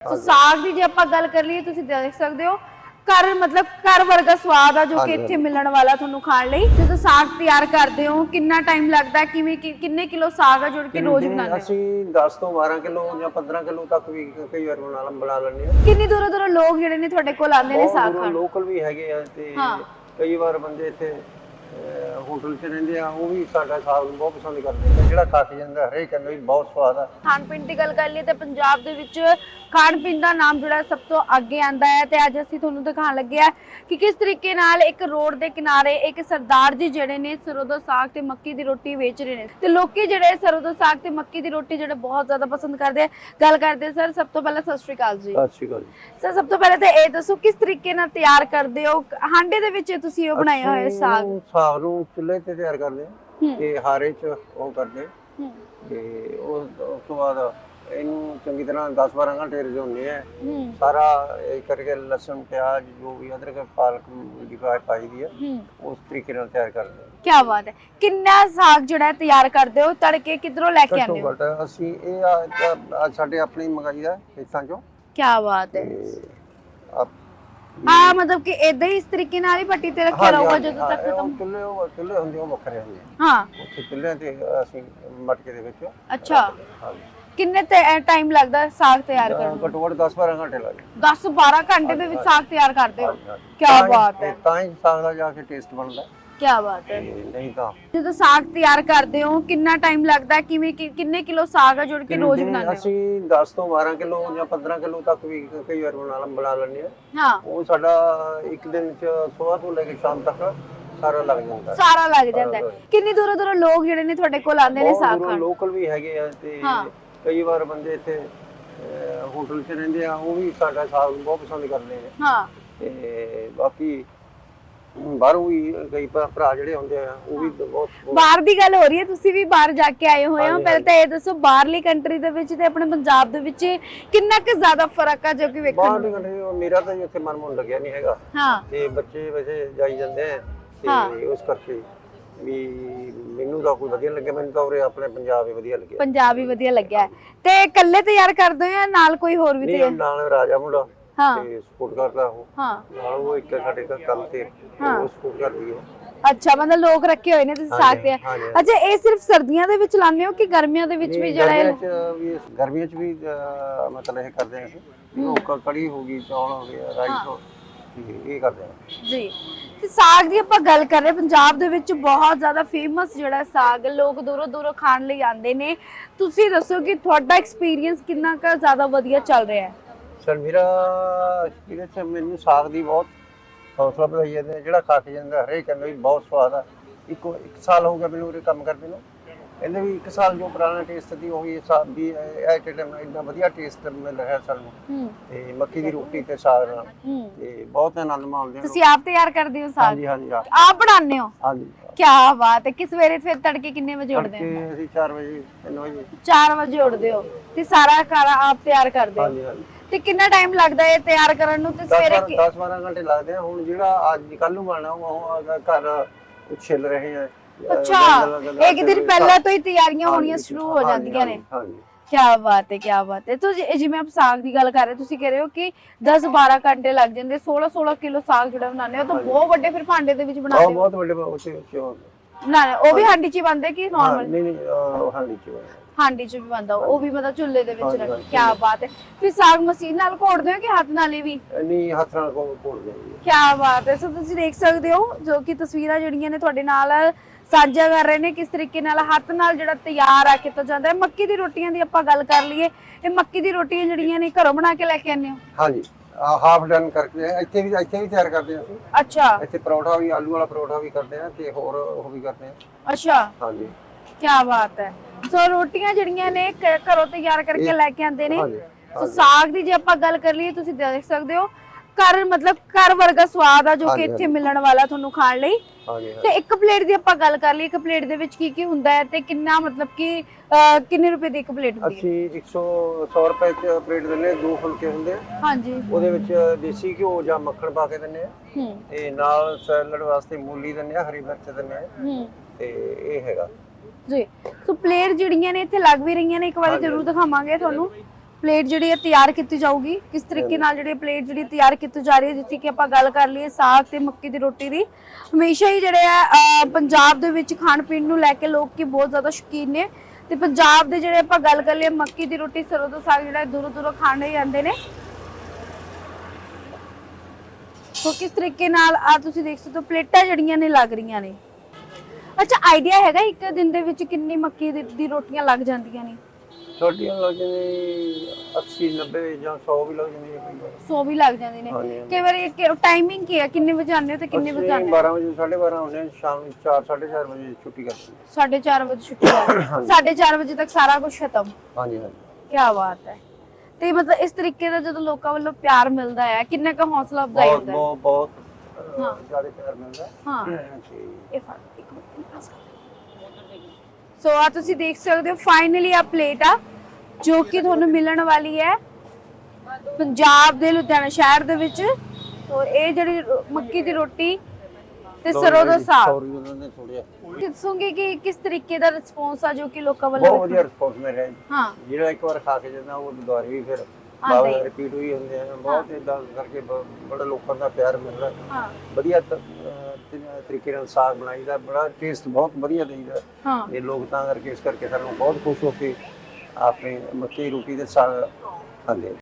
ਸੋ ਸਾਗ ਦੀ ਜੇ ਆਪਾਂ ਗੱਲ ਕਰ ਲਈਏ ਤੁਸੀਂ ਦੇਖ ਸਕਦੇ ਹੋ ਘਰ ਮਤਲਬ ਘਰ ਵਰਗਾ ਸਵਾਦ ਆ ਜੋ ਕਿ ਇੱਥੇ ਮਿਲਣ ਵਾਲਾ ਤੁਹਾਨੂੰ ਖਾਣ ਲਈ। ਜਦੋਂ ਸਾਗ ਤਿਆਰ ਕਰਦੇ ਹੋ ਕਿੰਨਾ ਟਾਈਮ ਲੱਗਦਾ? ਕਿਵੇਂ ਕਿ- ਕਿੰਨੇ ਕਿਲੋ ਸਾਗ ਆ ਜੋ ਕਿ ਰੋਜ਼ ਬਣਾਉਂਦੇ ਹੋ? ਅਸੀਂ 10 ਤੋਂ 12 ਕਿਲੋ ਜਾਂ 15 ਕਿਲੋ ਤੱਕ ਵੀ ਕਈ ਵਾਰ ਬਣਾ ਲ- ਬਣਾ ਲੈਂਦੇ ਹਾਂ। ਕਿੰਨੀ ਦੂਰੋਂ ਦੂਰੋਂ ਲੋਕ ਜਿਹੜੇ ਨੇ ਤੁਹਾਡੇ ਕੋਲ ਆਉਂਦੇ ਨੇ ਸਾਗ ਖਾਣ? ਲੋਕਲ ਵੀ ਹੈਗੇ ਆ ਤੇ ਹਾਂ। ਕਈ ਵਾਰ ਬੰਦੇ ਇੱਥੇ ਅਹ, ਹੋਟਲ 'ਚ ਰਹਿੰਦੇ ਆ ਉਹ ਵੀ ਸਾਡਾ ਸਾਗ ਨੂੰ ਬਹੁਤ ਪਸੰਦ ਕਰਦੇ ਆ। ਜਿਹੜਾ ਖਾ ਕੇ ਜਾਂਦਾ ਹਰੇਕ ਕਹਿੰਦਾ ਵੀ ਬਹੁਤ ਸਵਾਦ ਆ। ਖਾਣ ਪੀਣ ਦੀ ਗੱਲ ਕਰ ਲਈਏ ਤੇ ਪੰਜਾਬ ਦੇ ਵਿੱਚ ਖਾਣ ਪੀਣ ਦਾ ਨਾਮ ਜਿਹੜਾ ਸਭ ਤੋਂ ਅੱਗੇ ਆਂਦਾ ਹੈ ਤੇ ਅੱਜ ਅਸੀਂ ਤੁਹਾਨੂੰ ਦਿਖਾਉਣ ਲੱਗੇ ਆ ਕਿ ਕਿਸ ਤਰੀਕੇ ਨਾਲ ਇੱਕ ਰੋਡ ਦੇ ਕਿਨਾਰੇ ਇੱਕ ਸਰਦਾਰ ਜੀ ਜਿਹੜੇ ਨੇ ਸਰੋਂ ਦਾ ਸਾਗ ਤੇ ਮੱਕੀ ਦੀ ਰੋਟੀ ਵੇਚ ਰਹੇ ਨੇ। ਤੇ ਲੋਕੀ ਜਿਹੜੇ ਸਰੋਂ ਦਾ ਸਾਗ ਤੇ ਮੱਕੀ ਦੀ ਰੋਟੀ ਜਿਹੜੇ ਬਹੁਤ ਜ਼ਿਆਦਾ ਪਸੰਦ ਕਰਦੇ ਆ ਗੱਲ ਕਰਦੇ ਸਰ ਸਭ ਤੋਂ ਪਹਿਲਾਂ ਸਤਿ ਸ਼੍ਰੀ ਅਕਾਲ ਜੀ। ਸਤਿ ਸ਼੍ਰੀ ਅਕਾਲ ਜੀ। ਸਰ ਸਭ ਤੋਂ ਪਹਿਲਾਂ ਤਾਂ ਇਹ ਦੱਸੋ ਕਿਸ ਤਰੀਕੇ ਨਾਲ ਤਿਆਰ ਕਰਦੇ ਹੋ? ਹਾਂਡੇ ਦੇ ਵਿੱਚ ਤੁਸੀਂ ਉਹ ਬਣਾਇਆ ਹੋਇਆ ਸਾਗ। ਸਾਗ ਨੂੰ ਚੁੱਲ੍ਹੇ ਤੇ ਤਿਆਰ ਕਰਦੇ ਤੇ ਹਾਰੇ 'ਚ ਉਹ ਕਰਦੇ ਤੇ ਉਸ ਤੋਂ ਬਾਅਦ ਇਹਨੂੰ ਚੰਗੀ ਤਰ੍ਹਾਂ 10-12 ਘੰਟੇ ਰਝਾਉਂਦੇ ਆ। ਹੂੰ। ਸਾਰਾ ਇਹ ਕਰਕੇ ਲਸਣ ਪਿਆਜ਼ ਜੋ ਵੀ ਅਦਰਕ ਪਾਲਕ ਦੀ ਪਾਈ ਦੀ ਹੈ ਹੂੰ। ਉਸ ਤਰੀਕੇ ਨਾਲ ਤਿਆਰ ਕਰਦੇ ਹਾਂ ਕੀ ਬਾਤ ਹੈ। ਕਿੰਨਾ ਸਾਗ ਜਿਹੜਾ ਹੈ ਤਿਆਰ ਕਰਦੇ ਹੋ? ਤੜਕੇ ਕਿਧਰੋਂ ਲੈ ਕੇ ਘੱਟੋ ਆਉਂਦੇ ਹੋ? ਘੱਟ ਅਸੀਂ ਇਹ ਆ- ਆ- ਆ ਸਾਡੇ ਆਪਣੇ ਮੰਗਾਈ ਦਾ ਖੇਤਾਂ ਚੋਂ। ਕੀ ਬਾਤ ਹੈ। ਤੇ ਆਪ- ਆ ਮਤਲਬ ਕਿ ਇਦਾਂ ਹੀ ਇਸ ਤਰੀਕੇ ਨਾਲ ਹੀ ਪੱਟੀ ਤੇ ਰੱਖਿਆ ਹਾਂਜੀ, ਰਹੂਗਾ ਹਾਂਜੀ, ਜਦੋਂ ਤੱਕ ਹਾਂ, ਉਹ ਖਤਮ? ਚੁੱਲ੍ਹੇ ਉਹ ਚੁੱਲ੍ਹੇ ਹੁੰਦੇ ਉਹ ਵੱਖਰੇ ਹੁੰਦੇ ਆ। ਹਾਂ। ਉੱਥੇ ਚੁੱਲ੍ਹਿਆਂ ਤੇ ਅਸੀਂ ਮਟਕੇ ਦੇ ਵਿੱਚ ਅੱਛਾ। ਹਾਂਜੀ ਕਿੰਨੇ ਟਾਈਮ ਲੱਗਦਾ ਸਾਗ ਤਿਆਰ ਕਰਨ ਨੂੰ? ਘੱਟੋ ਘੱਟ 10-12 ਘੰਟੇ ਲੱਗਦੇ 10 12 ਘੰਟੇ ਦੇ ਵਿੱਚ ਸਾਗ ਤਿਆਰ ਕਰਦੇ ਹੋ? ਹੀ- ਬਾਤ ਹੈ। ਤਾਂ ਹੀ ਸਾਗ ਦਾ ਜਾ ਕੇ ਟੇਸਟ ਬਣਦਾ। ਕੀ ਬਾਤ ਹੈ। ਨਹੀਂ ਤਾਂ ਜਦੋਂ ਸਾਗ ਤਿਆਰ ਕਰਦੇ ਹੋ ਕਿੰਨਾ ਟਾਈਮ ਲੱਗਦਾ? ਕਿਵੇਂ ਕਿ- ਕਿੰਨੇ ਕਿਲੋ ਸਾਗ ਆ ਜੁੜ ਕੇ ਰੋਜ਼ ਬਣਾਉਂਦੇ ਹੋ? ਅਸੀਂ 10 ਤੋਂ 12 ਕਿਲੋ ਜਾਂ 15 ਕਿਲੋ ਤੱਕ ਵੀ ਕਈ ਵਾਰ ਬਣਾ ਲ- ਬਣਾ ਲੈਂਦੇ ਆ ਹਾਂ। ਉਹ ਸਾਡਾ ਇੱਕ ਦਿਨ ਚ ਸਵੇਰ ਤੋਂ ਲੈ ਕੇ ਸ਼ਾਮ ਤੱਕ ਸਾਰਾ ਲੱਗ ਜਾਂਦਾ। ਸਾਰਾ ਲੱਗ ਜਾਂਦਾ। ਕਿੰਨੀ ਦੂਰੋਂ ਦੂਰੋਂ ਲੋਕ ਜਿਹੜੇ ਨੇ ਤੁਹਾਡੇ ਕੋਲ ਆਉਂਦੇ ਨੇ ਸਾਗ ਖਾਣ? ਲੋਕਲ ਵੀ ਹੈਗੇ ਆ ਤੇ ਹਾਂ। ਕਈ ਵਾਰ ਬੰਦੇ ਇੱਥੇ ਅਹ, ਹੋਟਲ 'ਚ ਰਹਿੰਦੇ ਆ ਉਹ ਵੀ ਸਾਡਾ ਸਾਗ ਬਹੁਤ ਪਸੰਦ ਕਰਦੇ ਆ ਹਾਂ। ਤੇ ਬਾਕੀ ਬਾਹਰੋਂ ਵੀ ਕਈ ਭਰਾ ਭਰਾ ਜਿਹੜੇ ਹੁੰਦੇ ਆ ਉਹ ਵੀ ਬਹੁਤ ਬਹੁਤ- ਬਾਹਰ ਦੀ ਗੱਲ ਹੋ ਰਹੀ ਹੈ ਤੁਸੀਂ ਵੀ ਬਾਹਰ ਜਾ ਕੇ ਆਏ ਹੋਏ ਹੋ। ਹਾਂਜੀ, ਪਹਿਲਾਂ ਤਾਂ ਇਹ ਦੱਸੋ ਬਾਹਰਲੀ ਕੰਟਰੀ ਦੇ ਵਿੱਚ ਤੇ ਆਪਣੇ ਪੰਜਾਬ ਦੇ ਵਿੱਚ ਕਿੰਨਾ ਕੁ ਜ਼ਿਆਦਾ ਫ਼ਰਕ ਆ ਜੋ ਕਿ ਵੇਖਣ ਬਾਹਰ ਨੂੰ ਦੀ ਕੰਟਰੀ ਮੇਰਾ ਤਾਂ ਜੀ ਉੱਥੇ ਮਨ ਮੁੰਨ ਲੱਗਿਆ ਨਹੀਂ ਹੈਗਾ। ਹਾਂ। ਤੇ ਬੱਚੇ ਵੈਸੇ ਜਾਈ ਜਾਂਦੇ ਆ ਹਾਂ। ਤੇ ਉਸ ਕਰਕੇ ਵੀ ਮੈਨੂੰ ਤਾਂ ਕੋਈ ਵਧੀਆ ਲੱਗਿਆ ਮੈਨੂੰ ਤਾਂ ਉਰੇ ਆਪਣੇ ਪੰਜਾਬ ਹੀ ਵਧੀਆ ਲੱਗਿਆ। ਪੰਜਾਬ ਹੀ ਵਧੀਆ ਲੱਗਿਆ ਹੈ। ਤੇ ਇਕੱਲੇ ਤਿਆਰ ਕਰਦੇ ਹੋ ਜਾਂ ਨਾਲ ਕੋਈ ਹੋਰ ਵੀ ਨਹੀਂ ਤਿਆਰ? ਨਾਲ ਰਾਜਾ ਮੁੰਡਾ ਹਾਂ। ਤੇ ਸਪੋਰਟ ਕਰਦਾ ਉਹ। ਹਾਂ। ਨਾਲ ਉਹ ਇੱਕ ਸਾਡੇ ਘਰ ਕੰਮ ਤੇ। ਉਹ ਸਪੋਰਟ ਕਰਦੀ ਹੈ। ਅੱਛਾ ਮਤਲਬ ਲੋਕ ਰੱਖੇ ਹੋਏ ਨੇ ਤੁਸੀਂ ਸਾਗ ਤੇ ਹਾਂਜੀ। ਅੱਛਾ ਇਹ ਸਿਰਫ ਸਰਦੀਆਂ ਦੇ ਵਿੱਚ ਲਾਉਂਦੇ ਹੋ ਕਿ ਗਰਮੀਆਂ ਦੇ ਵਿੱਚ ਵੀ ਜਿਹੜਾ ਗਰਮੀਆਂ ਇਹ- ਚ ਵੀ ਗਰਮੀਆਂ ਚ ਵੀ ਅਹ, ਮਤਲਬ ਇਹ ਕਰਦੇ ਆ ਅਸੀਂ। ਉਹ ਕ- ਕੜੀ ਹੋ ਗਈ ਚੌਲ ਹੋ ਗਏ ਰਾਈਸ ਹੋ। ਤੇ ਇਹ ਕਰਦੇ ਆ ਜੀ। ਤੇ ਸਾਗ ਦੀ ਆਪਾਂ ਗੱਲ ਕਰ ਰਹੇ ਪੰਜਾਬ ਦੇ ਵਿੱਚ ਬਹੁਤ ਜ਼ਿਆਦਾ ਫੇਮਸ ਜਿਹੜਾ ਸਾਗ ਲੋਕ ਦੂਰੋਂ ਦੂਰੋਂ ਖਾਣ ਲਈ ਆਉਂਦੇ ਨੇ। ਤੁਸੀਂ ਦੱਸੋ ਕਿ ਤੁਹਾਡਾ ਐਕਸਪੀਰੀਅੰਸ ਕਿੰਨਾ ਕੁ ਜ਼ਿਆਦਾ ਵਧੀਆ ਚੱਲ ਰਿਹਾ ਹੈ? ਸਰ ਮੇਰਾ ਐਕਸਪੀਰੀਅੰਸ ਮੈਨੂੰ ਸਾਗ ਦੀ ਬਹੁਤ ਹੌਸਲਾ ਵਧਾਈ ਹੈ ਜਿਹੜਾ ਖਾ ਕੇ ਜਾਂਦਾ ਹਰੇਕ ਕਹਿੰਦਾ ਵੀ ਬਹੁਤ ਸਵਾਦ ਆ। ਇੱਕ ਇੱਕ ਸਾਲ ਹੋ ਗਿਆ ਮੈਨੂੰ ਉਰੇ ਕੰਮ ਕਰਦੇ ਨੂੰ। ਕਹਿੰਦੇ ਵੀ ਇੱਕ ਸਾਲ ਜੋ ਪੁਰਾਣਾ ਟੇਸਟ ਸੀ ਉਹੀ ਸਾਗ ਵੀ ਇਹ ਟਾਈਮ ਇੰਨਾ ਵਧੀਆ ਟੇਸਟ ਮਿਲ ਰਿਹਾ ਸਾਨੂੰ। ਤੇ ਮੱਕੀ ਦੀ ਰੋਟੀ ਤੇ ਸਾਗ ਨਾਲ। ਤੇ ਬਹੁਤ ਆਨੰਦ ਮਾਣਦੇ ਹਾਂ ਤੁਸੀਂ ਆਪ ਤਿਆਰ ਕਰਦੇ ਹੋ ਸਾਗ? ਹਾਂਜੀ ਹਾਂਜੀ। ਆਪ ਬਣਾਉਂਦੇ ਹੋ? ਹਾਂਜੀ। ਕੀ ਬਾਤ ਹੈ। ਕਿ ਸਵੇਰੇ ਫਿਰ ਤੜਕੇ ਕਿੰਨੇ ਵਜੇ ਉੱਠਦੇ ਹੋ? ਅਸੀਂ 4 ਵਜੇ 3 ਵਜੇ। 4 ਵਜੇ ਉੱਠਦੇ ਹੋ। ਤੇ ਸਾਰਾ ਖਾਣਾ ਆਪ ਤਿਆਰ ਕਰਦੇ ਹੋ? ਹਾਂਜੀ ਹਾਂਜੀ। ਤੇ ਕਿੰਨਾ ਟਾਈਮ ਲੱਗਦਾ ਹੈ ਤਿਆਰ ਕਰਨ ਨੂੰ? ਤੇ 10 ਸਵੇਰੇ ਕਿ- 10 12 ਘੰਟੇ ਲੱਗਦੇ ਆ। ਹੁਣ ਜਿਹੜਾ ਅੱਜ ਕੱਲ ਨੂੰ ਬਣਨਾ ਉਹ ਘਰ ਛਿਲ ਰਹੇ ਆ। ਅੱਛਾ ਇੱਕ ਦਿਨ ਪਹਿਲਾਂ ਤੋਂ ਹੀ ਤਿਆਰੀਆਂ ਹੋਣੀਆਂ ਸ਼ੁਰੂ ਹੋ ਜਾਂਦੀਆਂ ਨੇ। ਹਾਂਜੀ। ਕੀ ਬਾਤ ਹੈ ਕੀ ਬਾਤ ਹੈ। ਤੁਸੀਂ ਇਹ ਜਿਵੇਂ ਆਪ ਸਾਗ ਦੀ ਗੱਲ ਕਰ ਰਹੇ ਹੋ, ਤੁਸੀਂ ਕਹਿ ਰਹੇ ਹੋ ਕਿ 10 12 ਘੰਟੇ ਲੱਗ ਜਾਂਦੇ 16 16 ਕਿਲੋ ਸਾਗ ਜਿਹੜਾ ਬਣਾਉਂਦੇ ਹੋ ਤਾਂ ਬਹੁਤ ਵੱਡੇ ਫਿਰ ਭਾਂਡੇ ਦੇ ਵਿੱਚ ਬਹੁਤ ਬਣਾਉਂਦੇ ਹੋ ਬਹੁਤ ਵੱਡੇ ਉੱਥੇ ਉੱਥੇ ਉਹ- ਨਾ ਨਾ, ਉਹ ਵੀ ਹਾਂਡੀ 'ਚ ਹੀ ਬਣਦੇ ਕਿ ਹਾਂ, ਨਾਰਮਲ ਨਹੀਂ ਨਹੀਂ ਉਹ ਹਾਂਡੀ ਚ ਬਣਦਾ। ਹਾਂਡੀ 'ਚ ਵੀ ਬਣਦਾ ਉਹ ਵੀ ਮਤਲਬ ਚੁੱਲ੍ਹੇ ਦੇ ਵਿੱਚ ਹਾਂਜੀ, ਰੱਖ ਹਾਂਜੀ। ਕੀ ਬਾਤ ਹੈ। ਫਿਰ ਸਾਗ ਮਸ਼ੀਨ ਨਾਲ ਘੋੜਦੇ ਹੋ ਕਿ ਹੱਥ ਨਾਲ ਹੀ ਵੀ? ਨਹੀਂ ਹੱਥ ਨਾਲ ਕੋਲ ਕੋਲ ਜਾਂਦੀ ਹੈ ਕੀ ਬਾਤ ਹੈ। ਸੋ ਤੁਸੀਂ ਦੇਖ ਸਕਦੇ ਹੋ ਜੋ ਕਿ ਤਸਵੀਰਾਂ ਜਿਹੜੀਆਂ ਨੇ ਤੁਹਾਡੇ ਨਾਲ ਸਾਂਝਾ ਕਰ ਰਹੇ ਨੇ ਕਿਸ ਤਰੀਕੇ ਨਾਲ ਹੱਥ ਨਾਲ ਜਿਹੜਾ ਤਿਆਰ ਆ ਕੀਤਾ ਜਾਂਦਾ ਹੈ। ਮੱਕੀ ਦੀ ਰੋਟੀਆਂ ਦੀ ਆਪਾਂ ਗੱਲ ਕਰ ਲਈਏ। ਇਹ ਮੱਕੀ ਦੀ ਰੋਟੀਆਂ ਜਿਹੜੀਆਂ ਨੇ ਘਰੋਂ ਬਣਾ ਕੇ ਲੈ ਕੇ ਆਉਂਦੇ ਹੋ? ਹਾਂਜੀ। ਹਾਫ ਡਨ ਕਰਕੇ ਇੱਥੇ ਵੀ ਇੱਥੇ ਵੀ ਤਿਆਰ ਕਰਦੇ ਆ ਅਸੀਂ। ਅੱਛਾ। ਇੱਥੇ ਪਰੌਠਾ ਵੀ ਆਲੂ ਵਾਲਾ ਪਰੌਠਾ ਵੀ ਕਰਦੇ ਆ ਤੇ ਹੋਰ ਉਹ ਵੀ ਕਰਦੇ ਆ। ਅੱਛਾ। ਹਾਂਜੀ। ਕੀ ਬਾਤ ਹੈ। ਸੋ ਰੋਟੀਆਂ ਜਿਹੜੀਆਂ ਨੇ ਘ- ਘਰੋਂ ਤਿਆਰ ਕਰਕੇ ਲੈ ਕੇ ਆਉਂਦੇ ਨੇ। ਹਾਂਜੀ। ਸੋ ਸਾਗ ਦੀ ਜੇ ਆਪਾਂ ਗੱਲ ਕਰ ਲਈਏ ਤੁਸੀਂ ਦੇਖ ਸਕਦੇ ਹੋ ਘਰ ਮਤਲਬ ਘਰ ਵਰਗਾ ਸਵਾਦ ਆ ਜੋ ਕਿ ਇੱਥੇ ਮਿਲਣ ਵਾਲਾ ਤੁਹਾਨੂੰ ਖਾਣ ਲਈ। ਤੇ ਇੱਕ ਪਲੇਟ ਦੀ ਆਪਾਂ ਗੱਲ ਕਰ ਲਈਏ ਇੱਕ ਪਲੇਟ ਦੇ ਵਿੱਚ ਕੀ ਕੀ ਹੁੰਦਾ ਹੈ ਤੇ ਕਿੰਨਾ ਮਤਲਬ ਕਿ ਅਹ, ਕਿੰਨੇ ਰੁਪਏ ਦੀ ਇੱਕ ਪਲੇਟ ਹੁੰਦੀ ਹੈ? ਅਸੀਂ 100 100 ਰੁਪਏ ਚ ਪਲੇਟ ਦਿੰਦੇ ਆ, ਦੋ ਫੁਲਕੇ ਹੁੰਦੇ ਆ। ਹਾਂਜੀ। ਉਹਦੇ ਵਿੱਚ ਦੇਸੀ ਘਿਓ ਜਾਂ ਮੱਖਣ ਪਾ ਕੇ ਦਿੰਦੇ ਆ ਹੂੰ। ਤੇ ਨਾਲ ਸੈਲਡ ਵਾਸਤੇ ਮੂਲੀ ਦਿੰਦੇ ਆ ਹਰੀ ਮਿਰਚ ਦਿੰਦੇ ਆ ਹੂੰ। ਤੇ ਇਹ ਹੈਗਾ। ਜੀ। ਸੋ ਪਲੇਟ ਜਿਹੜੀਆਂ ਨੇ ਇੱਥੇ ਲੱਗ ਵੀ ਰਹੀਆਂ ਨੇ ਇੱਕ ਵਾਰੀ ਜ਼ਰੂਰ ਦਿਖਾਵਾਂਗੇ ਤੁਹਾਨੂੰ। ਪਲੇਟ ਜਿਹੜੀ ਹੈ ਤਿਆਰ ਕੀਤੀ ਜਾਊਗੀ। ਕਿਸ ਤਰੀਕੇ ਨਾਲ ਜਿਹੜੀ ਪਲੇਟ ਜਿਹੜੀ ਤਿਆਰ ਕੀਤੀ ਜਾ ਰਹੀ ਹੈ ਜਿੱਥੇ ਕਿ ਆਪਾਂ ਗੱਲ ਕਰ ਲਈਏ ਸਾਗ ਤੇ ਮੱਕੀ ਦੀ ਰੋਟੀ ਦੀ। ਹਮੇਸ਼ਾ ਹੀ ਜਿਹੜੇ ਆ ਪੰਜਾਬ ਦੇ ਵਿੱਚ ਖਾਣ ਪੀਣ ਨੂੰ ਲੈ ਕੇ ਲੋਕ ਕੀ ਬਹੁਤ ਜ਼ਿਆਦਾ ਸ਼ੌਕੀਨ ਨੇ। ਤੇ ਪੰਜਾਬ ਦੇ ਜਿਹੜੇ ਆਪਾਂ ਗੱਲ ਕਰ ਲਈਏ ਮੱਕੀ ਦੀ ਰੋਟੀ ਸਰੋਂ ਦਾ ਸਾਗ ਜਿਹੜਾ ਦੂਰੋਂ ਦੂਰੋਂ ਖਾਣ ਲਈ ਆਉਂਦੇ ਨੇ। ਸੋ ਕਿਸ ਤਰੀਕੇ ਨਾਲ ਆ ਤੁਸੀਂ ਦੇਖ ਸਕਦੇ ਹੋ ਪਲੇਟਾਂ ਜਿਹੜੀਆਂ ਨੇ ਲੱਗ ਰਹੀਆਂ ਨੇ। ਅੱਛਾ ਆਈਡੀਆ ਹੈਗਾ ਇੱਕ ਦਿਨ ਦੇ ਵਿੱਚ ਕਿੰਨੀ ਮੱਕੀ ਦੀ ਰੋਟੀਆਂ ਲੱਗ ਜਾਂਦੀਆਂ ਨੇ। ਛੋਟੀਆਂ ਲੱਗ ਜਾਂਦੀ 80 90 ਜਾਂ 100 ਵੀ ਲੱਗ ਜਾਂਦੀ ਹੈ ਕਈ ਵਾਰ। 100 ਵੀ ਲੱਗ ਜਾਂਦੇ ਨੇ। ਹਾਂਜੀ, ਹਾਂਜੀ। ਕਈ ਵਾਰੀ ਟਾਈਮਿੰਗ ਕੀ ਹੈ? ਕਿੰਨੇ ਵਜੇ ਆਉਂਦੇ ਹੋ ਤੇ ਕਿੰਨੇ ਵਜੇ ਅਸੀਂ ਆਉਂਦੇ ਹੋ? 12 ਵਜੇ 12:30 ਆਉਂਦੇ ਹਾਂ ਸ਼ਾਮ ਨੂੰ 4 4:30 ਵਜੇ ਛੁੱਟੀ ਕਰਦੇ ਹਾਂ। 4:30 ਵਜੇ ਛੁੱਟੀ ਹੈ। 4:30 ਵਜੇ ਤੱਕ ਸਾਰਾ ਕੁਝ ਖਤਮ। ਹਾਂਜੀ ਹਾਂਜੀ। ਕੀ ਬਾਤ ਹੈ। ਤੇ ਮਤਲਬ ਇਸ ਤਰੀਕੇ ਦਾ ਜਦੋਂ ਲੋਕਾਂ ਵੱਲੋਂ ਪਿਆਰ ਮਿਲਦਾ ਹੈ ਕਿੰਨਾ ਕੁ ਹੌਸਲਾ ਅਫਜ਼ਾਈ ਬਹੁਤ ਹੁੰਦਾ ਹੈ? ਬਹੁਤ ਬਹੁਤ ਹਾਂ। ਜ਼ਿਆਦਾ ਪਿਆਰ ਮਿਲਦਾ ਹੈ। ਹਾਂ। ਤੇ ਇਹ ਫੜ ਇੱਕ ਮਿੰਟ। ਸੋ ਆ ਤੁਸੀਂ ਦੇਖ ਸਕਦੇ ਹੋ ਫਾਈਨਲੀ ਆ ਪਲੇਟ ਆ ਜੋ ਕਿ ਤੁਹਾਨੂੰ ਮਿਲਣ ਵਾਲੀ ਹੈ ਪੰਜਾਬ ਦੇ ਲੁਧਿਆਣਾ ਸ਼ਹਿਰ ਦੇ ਵਿੱਚ। ਸੋ ਇਹ ਜਿਹੜੀ ਮੱਕੀ ਦੀ ਰੋਟੀ ਤੇ ਸਰੋਂ ਦਾ ਸਾਗ। ਦੱਸੋਗੇ ਕਿ ਕਿਸ ਤਰੀਕੇ ਦਾ ਰਿਸਪੌਂਸ ਆ ਜੋ ਕਿ ਲੋਕਾਂ ਵੱਲੋਂ ਬਹੁਤ ਵਧੀਆ ਰਿਸਪੌਂਸ ਮਿਲ ਰਿਹਾ ਜੀ। ਹਾਂ। ਜਿਹੜਾ ਇੱਕ ਵਾਰ ਖਾ ਕੇ ਜਾਂਦਾ ਉਹ ਦੁਬਾਰਾ ਵੀ ਫਿਰ। ਬਾਅਦ ਰਿਪੀਟ ਹੋਈ ਹੁੰਦੇ ਆ। ਬਹੁਤ ਇਦਾਂ ਕਰਕੇ ਬੜਾ ਲੋਕਾਂ ਦਾ ਪਿਆਰ ਮਿਲਦਾ। ਹਾਂ। ਵਧੀਆ ਤਰੀਕੇ ਨਾਲ ਸਾਗ ਬਣਾਈਦਾ ਬੜਾ ਟੇਸਟ ਬਹੁਤ ਵਧੀਆ ਦੇਈਦਾ ਹਾਂ ਇਹ ਲੋਕ ਤਾਂ ਕਰਕੇ ਇਸ ਕਰਕੇ ਸਾਨੂੰ ਬਹੁਤ ਖੁਸ਼ ਹੋ ਕੇ ਆਪਣੇ ਮੱਕੀ ਰੋਟੀ ਦੇ ਸਾਗ ਖਾਂਦੇ।